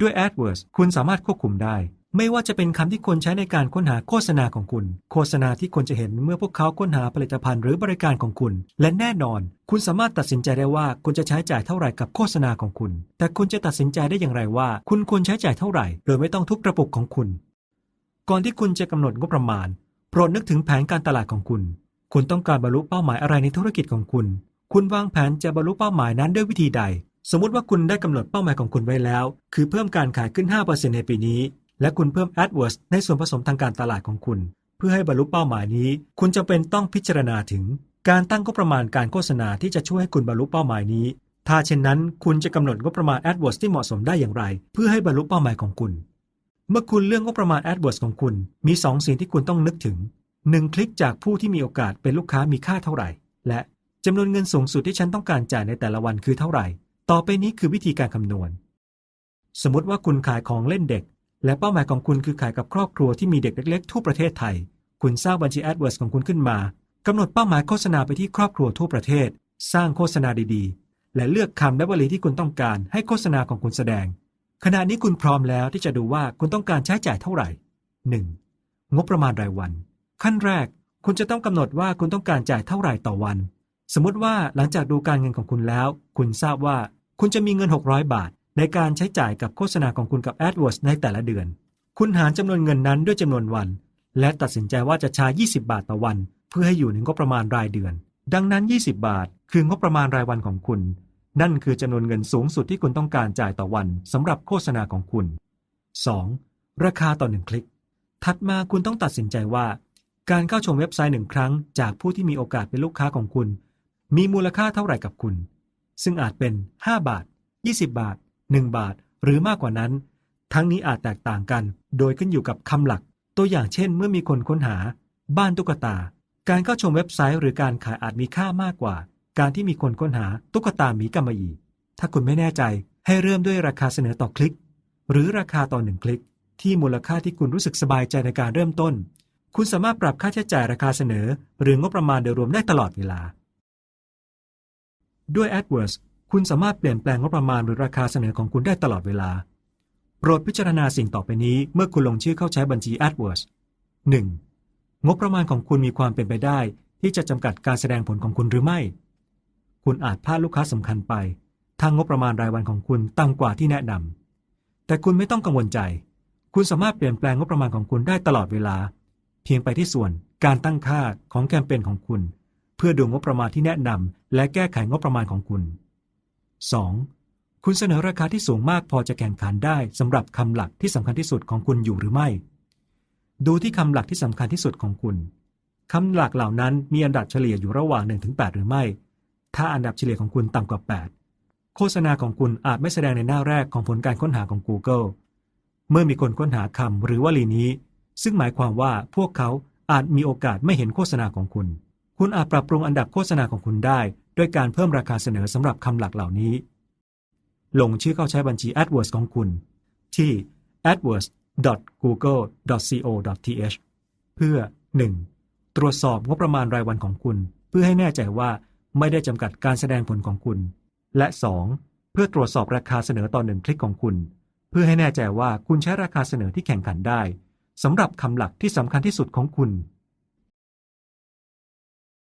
ด้วย AdWords คุณสามารถควบคุมได้ ไม่ว่าจะเป็นคำที่คนใช้ในการค้นหาโฆษณาของคุณ โฆษณาที่คนจะเห็นเมื่อพวกเขาค้นหาผลิตภัณฑ์หรือบริการของคุณ และแน่นอน คุณสามารถตัดสินใจได้ว่าคุณจะใช้จ่ายเท่าไหร่กับโฆษณาของคุณ แต่คุณจะตัดสินใจได้อย่างไรว่า คุณควรใช้จ่ายเท่าไหร่ โดยไม่ต้องทุบกระปุกของคุณ ก่อนที่คุณจะกำหนดงบประมาณ โปรดนึกถึงแผนการตลาดของคุณ คุณต้องการบรรลุเป้าหมายอะไรในธุรกิจของคุณ คุณวางแผนจะบรรลุเป้าหมายนั้นด้วยวิธีใด สมมติว่าคุณได้กำหนดเป้าหมายของคุณไว้แล้ว คือเพิ่มการขายขึ้น 5%ในปีนี้ และคุณเพิ่ม AdWords ในส่วนผสมทางการตลาดของคุณ เพื่อให้บรรลุเป้าหมายนี้ คุณจำเป็นต้องพิจารณาถึง การตั้งงบประมาณการโฆษณาที่จะช่วยให้คุณบรรลุเป้าหมายนี้ ถ้าเช่นนั้น คุณจะกำหนดงบประมาณ AdWords ที่เหมาะสมได้อย่างไร เพื่อให้บรรลุเป้าหมายของคุณ เมื่อคุณเลือกงบประมาณ AdWords ของคุณ มี 2 สิ่งที่คุณต้องนึกถึง 1 คลิกจากผู้ที่มีโอกาสเป็นลูกค้ามีค่าเท่าไหร่ และจำนวนเงินสูงสุดที่ฉันต้องการจ่ายในแต่ละวันคือเท่าไหร่ ต่อไปนี้คือวิธีการคำนวณ สมมติว่าคุณขายของเล่นเด็ก และเป้าหมายของคุณคือขายกับครอบครัวที่มีเด็กเล็กๆทั่วประเทศไทย คุณสร้างบัญชี AdWords ของคุณขึ้นมากำหนดเป้าหมายโฆษณาไปที่ครอบครัวทั่วประเทศ สร้างโฆษณาดีๆ และเลือกคำและวลีที่คุณต้องการให้โฆษณาของคุณแสดง ขณะนี้คุณพร้อมแล้วที่จะดูว่าคุณต้องการใช้จ่ายเท่าไหร่ 1. งบประมาณรายวัน ขั้นแรก คุณจะต้องกำหนดว่าคุณต้องการจ่ายเท่าไหร่ต่อวัน สมมติว่าหลังจากดูการเงินของคุณแล้ว คุณทราบว่า คุณจะมีเงิน 600 บาท ในการใช้จ่ายกับโฆษณาของคุณกับ AdWords ในแต่ละเดือน คุณหารจำนวนเงินนั้นด้วยจำนวนวัน และตัดสินใจว่าจะใช้ 20 บาทต่อวัน เพื่อให้อยู่ในงบประมาณรายเดือน ดังนั้น 20 บาท คืองบประมาณรายวันของคุณ นั่นคือจำนวนเงินสูงสุดที่คุณต้องการจ่ายต่อวันสำหรับโฆษณาของคุณ 2. ราคาต่อหนึ่งคลิก ถัดมาคุณต้องตัดสินใจว่า การเข้าชมเว็บไซต์หนึ่งครั้ง จากผู้ที่มีโอกาสเป็นลูกค้าของคุณ มีมูลค่าเท่าไหร่กับคุณ ซึ่งอาจเป็น 5 บาท 20 บาท 1 บาท หรือมากกว่านั้น ทั้งนี้อาจแตกต่างกัน โดยขึ้นอยู่กับคำหลัก ตัวอย่างเช่น เมื่อมีคนค้นหา บ้านตุ๊กตา การเข้าชมเว็บไซต์หรือการขายอาจมีค่ามากกว่า การที่มีคนค้นหาตุ๊กตาหมีกำมะหยี่ถ้าคุณไม่แน่ใจให้เริ่มด้วยราคาเสนอต่อคลิก หรือราคาต่อหนึ่งคลิก ที่มูลค่าที่คุณรู้สึกสบายใจในการเริ่มต้น คุณสามารถปรับค่าใช้จ่ายราคาเสนอ หรืองบประมาณโดยรวมได้ตลอดเวลา ด้วย AdWords คุณสามารถเปลี่ยนแปลงงบประมาณหรือราคาเสนอของคุณได้ตลอดเวลา โปรดพิจารณาสิ่งต่อไปนี้เมื่อคุณลงชื่อเข้าใช้บัญชี AdWords 1. งบประมาณของคุณมีความเป็นไปได้ ที่จะจำกัดการแสดงผลของคุณหรือไม่ คุณอาจพลาดลูกค้าสำคัญไปถ้างบประมาณรายวันของคุณต่ำกว่าที่แนะนำแต่คุณไม่ต้องกังวลใจ คุณสามารถเปลี่ยนแปลงงบประมาณของคุณได้ตลอดเวลา เพียงไปที่ส่วนการตั้งค่าของแคมเปญของคุณ เพื่อดูงบประมาณที่แนะนำและแก้ไขงบประมาณของคุณ 2. คุณเสนอราคาที่สูงมากพอจะแข่งขันได้สำหรับคำหลักที่สำคัญที่สุดของคุณอยู่หรือไม่ ดูที่คำหลักที่สำคัญที่สุดของคุณคำหลักเหล่านั้นมีอันดับเฉลี่ยอยู่ระหว่าง 1-8 หรือไม่ ถ้าอันดับเฉลี่ยของคุณต่ำกว่า 8 โฆษณาของคุณอาจไม่แสดงในหน้าแรกของผลการค้นหาของ Google เมื่อมีคนค้นหาคำหรือวลีนี้ ซึ่งหมายความว่าพวกเขาอาจมีโอกาสไม่เห็นโฆษณาของคุณ คุณอาจปรับปรุงอันดับโฆษณาของคุณได้ ด้วยการเพิ่มราคาเสนอสำหรับคำหลักเหล่านี้ ลงชื่อเข้าใช้บัญชี AdWords ของคุณ ที่ adwords.google.co.th เพื่อ 1. ตรวจสอบงบประมาณรายวันของคุณ เพื่อให้แน่ใจว่าไม่ได้จำกัดการแสดงผลของคุณ และ 2. เพื่อตรวจสอบราคาเสนอต่อหนึ่งคลิกของคุณ เพื่อให้แน่ใจว่าคุณใช้ราคาเสนอที่แข่งขันได้สำหรับคำหลักที่สำคัญที่สุดของคุณ